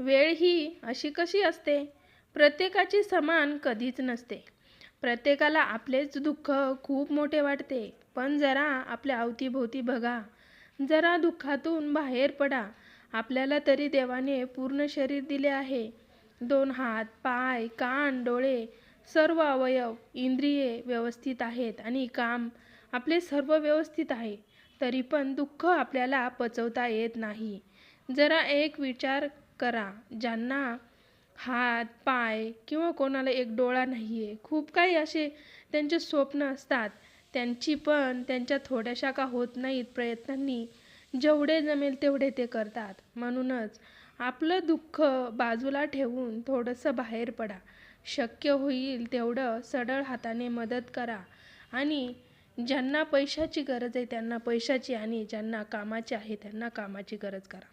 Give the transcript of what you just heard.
वेळ ही अशी कशी असते? प्रत्येकाची समान कधीच नसते. प्रत्येकाला आपलेच दुःख खूप मोठे वाटते. पण जरा आपल्या अवतीभोवती बघा. जरा दुःखातून बाहेर पडा. आपल्याला तरी देवाने पूर्ण शरीर दिले आहे. दोन हात पाय कान डोळे सर्व अवयव इंद्रिये व्यवस्थित आहेत आणि काम आपले सर्व व्यवस्थित आहे. तरी पण दुःख आपल्याला पचवता येत नाही. जरा एक विचार करा. ज्यांना हात पाय किंवा कोणाला एक डोळा नाही आहे खूप काही असे त्यांचे स्वप्न असतात. त्यांची पण त्यांच्या थोड्याशा का होत नाहीत प्रयत्नांनी जेवढे जमेल तेवढे ते करतात. म्हणूनच आपलं दुःख बाजूला ठेवून थोडंसं बाहेर पडा. शक्य होईल तेवढं सडळ हाताने मदत करा. आणि ज्यांना पैशाची गरज आहे त्यांना पैशाची आणि ज्यांना कामाची आहे त्यांना कामाची गरज करा.